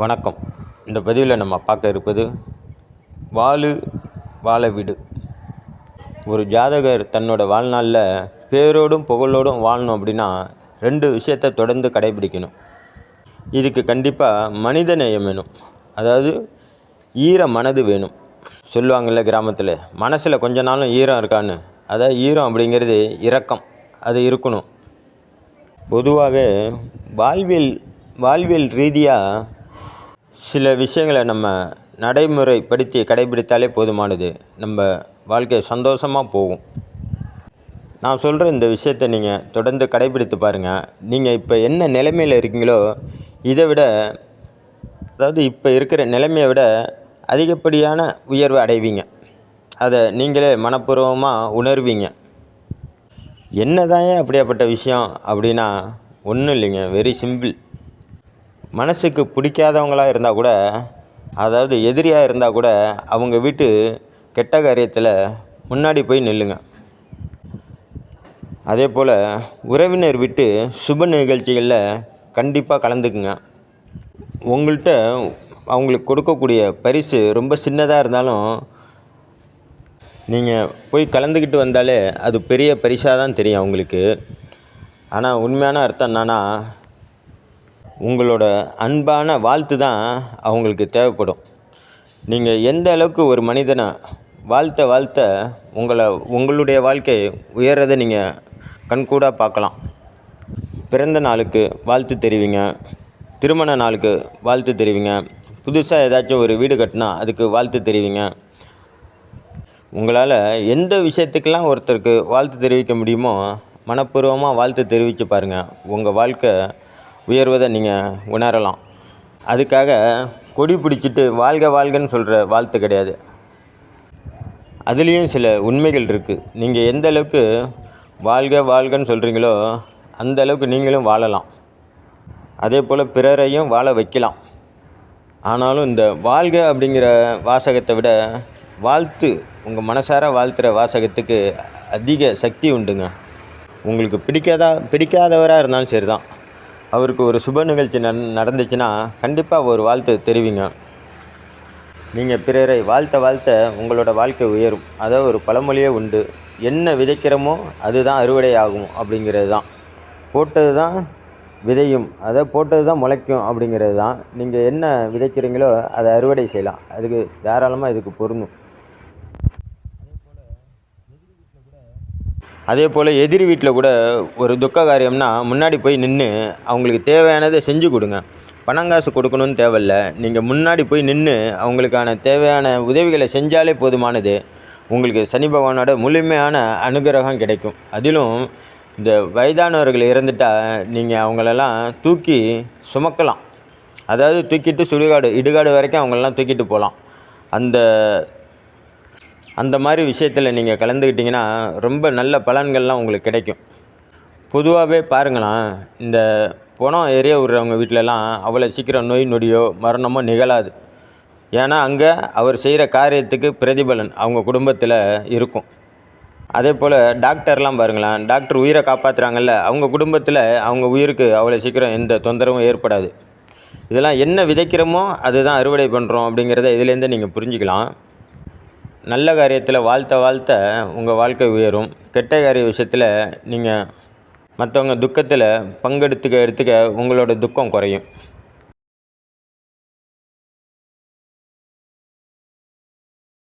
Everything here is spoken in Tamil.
வணக்கம். இந்த பதிவில் நம்ம பார்க்க இருப்பது வாழு வாழ விடு. ஒரு ஜாதகர் தன்னோட வாழ்நாளில் பேரோடும் புகழோடும் வாழணும் அப்படின்னா ரெண்டு விஷயத்தை தொடர்ந்து கடைபிடிக்கணும். இதுக்கு கண்டிப்பாக மனித நேயம் வேணும். அதாவது ஈர மனது வேணும். சொல்லுவாங்கள்ல கிராமத்தில் மனசில் கொஞ்ச நாளும் ஈரம் இருக்கான்னு. அதாவது ஈரம் அப்படிங்கிறது இரக்கம். அது இருக்கணும். பொதுவாகவே வாழ்வியல் வாழ்வியல் ரீதியாக சில விஷயங்களை நம்ம நடைமுறைப்படுத்தி கடைபிடித்தாலே போதுமானது. நம்ம வாழ்க்கை சந்தோஷமாக போகும். நான் சொல்கிற இந்த விஷயத்தை நீங்கள் தொடர்ந்து கடைபிடித்து பாருங்கள் நீங்கள் இப்போ என்ன நிலைமையில் இருக்கீங்களோ இதை விட அதாவது இப்போ இருக்கிற நிலைமையை விட அதிகப்படியான உயர்வு அடைவீங்க. அதை நீங்களே மனப்பூர்வமாக உணர்வீங்க. என்னதான் அப்படியாப்பட்ட விஷயம் அப்படின்னா ஒன்றும் இல்லைங்க. வெரி சிம்பிள் மனசுக்கு பிடிக்காதவங்களாக இருந்தால் கூட அதாவது எதிரியாக இருந்தால் கூட அவங்க வீட்டு கெட்ட காரியத்தில் முன்னாடி போய் நில்லுங்க. அதே போல் உறவினர் விட்டு சுப நிகழ்ச்சிகளில் கண்டிப்பாக கலந்துக்குங்க. உங்கள்கிட்ட அவங்களுக்கு கொடுக்கக்கூடிய பரிசு ரொம்ப சின்னதாக இருந்தாலும் நீங்கள் போய் கலந்துக்கிட்டு வந்தாலே அது பெரிய பரிசாக தான் தெரியும் அவங்களுக்கு. ஆனால் உண்மையான அர்த்தம் என்னன்னா உங்களோட அன்பான வாழ்த்து தான் அவங்களுக்கு தேவைப்படும். நீங்கள் எந்த அளவுக்கு ஒரு மனிதனை வாழ்த்த வாழ்த்த உங்களை உங்களுடைய வாழ்க்கை உயர்றதை நீங்கள் கண்கூடாக பார்க்கலாம். பிறந்த நாளுக்கு வாழ்த்து தெரிவிங்க. திருமண நாளுக்கு வாழ்த்து தெரிவிங்க. புதுசாக ஏதாச்சும் ஒரு வீடு கட்டினா அதுக்கு வாழ்த்து தெரிவிங்க. உங்களால் எந்த விஷயத்துக்கெல்லாம் ஒருத்தருக்கு வாழ்த்து தெரிவிக்க முடியுமோ மனப்பூர்வமாக வாழ்த்து தெரிவித்து பாருங்கள் உங்கள் வாழ்க்கை உயர்வதை நீங்கள் உணரலாம். அதுக்காக கொடி பிடிச்சிட்டு வாழ்க வாழ்கன்னு சொல்கிற வாழ்த்து கிடையாது. அதுலேயும் சில உண்மைகள் இருக்குது நீங்கள் எந்த அளவுக்கு வாழ்க வாழ்கன்னு சொல்கிறீங்களோ அந்த அளவுக்கு நீங்களும் வாழலாம். அதே போல் பிறரையும் வாழ வைக்கலாம். ஆனாலும் இந்த வாழ்க அப்படிங்கிற வாசகத்தை விட வாழ்த்து உங்கள் மனசார வாழ்த்துற வாசகத்துக்கு அதிக சக்தி உண்டுங்க. உங்களுக்கு பிடிக்காதா பிடிக்காதவராக இருந்தாலும் சரி தான் அவருக்கு ஒரு சுப நிகழ்ச்சி நன் நடந்துச்சுன்னா கண்டிப்பாக ஒரு வாழ்த்து தெரிவிங்க. நீங்கள் பிறரை வாழ்த்த வாழ்த்த உங்களோட வாழ்க்கை உயரும். அதாவது ஒரு பழமொழியே உண்டு. என்ன விதைக்கிறோமோ அதுதான் அறுவடை ஆகும் அப்படிங்கிறது தான். போட்டது தான் விதையும். அதை போட்டது தான் முளைக்கும் அப்படிங்கிறது தான். நீங்கள் என்ன விதைக்கிறீங்களோ அதை அறுவடை செய்யலாம். அதுக்கு தாராளமாக இதுக்கு பொருந்தும். அதே போல் எதிரி வீட்டில் கூட ஒரு துக்க காரியம்னா முன்னாடி போய் நின்று அவங்களுக்கு தேவையானதை செஞ்சு கொடுங்க. பணம் காசு கொடுக்கணும்னு தேவையில்ல. நீங்கள் முன்னாடி போய் நின்று அவங்களுக்கான தேவையான உதவிகளை செஞ்சாலே போதுமானது. உங்களுக்கு சனி பகவானோட முழுமையான அனுகிரகம் கிடைக்கும். அதிலும் இந்த வயதானவர்கள் இறந்துட்டால் நீங்கள் அவங்களெல்லாம் தூக்கி சுமக்கலாம். அதாவது தூக்கிட்டு சுடுகாடு இடுகாடு வரைக்கும் அவங்களெல்லாம் தூக்கிட்டு போகலாம். அந்த அந்த மாதிரி விஷயத்தில் நீங்கள் கலந்துக்கிட்டிங்கன்னா ரொம்ப நல்ல பலன்கள்லாம் உங்களுக்கு கிடைக்கும். பொதுவாகவே பாருங்களேன் இந்த பணம் எரிய விடுறவங்க வீட்டிலலாம் அவ்வளோ சீக்கிரம் நோய் நொடியோ மரணமோ நிகழாது. ஏன்னா அங்கே அவர் செய்கிற காரியத்துக்கு பிரதிபலன் அவங்க குடும்பத்தில் இருக்கும். அதே போல் டாக்டர்லாம் பாருங்களேன் டாக்டர் உயிரை காப்பாற்றுறாங்கல்ல அவங்க குடும்பத்தில் அவங்க உயிருக்கு அவ்வளோ சீக்கிரம் எந்த தொந்தரவும் ஏற்படாது. இதெல்லாம் என்ன விதைக்கிறோமோ அதுதான் அறுவடை பண்ணுறோம் அப்படிங்கிறத இதுலேருந்து நீங்கள் புரிஞ்சுக்கலாம். நல்ல காரியத்தில் வாழ்த்த வாழ்த்த உங்கள் வாழ்க்கை உயரும். கெட்ட காரிய விஷயத்தில் நீங்கள் மற்றவங்க துக்கத்தில் பங்கெடுத்துக்க எடுத்துக்க உங்களோட துக்கம் குறையும்.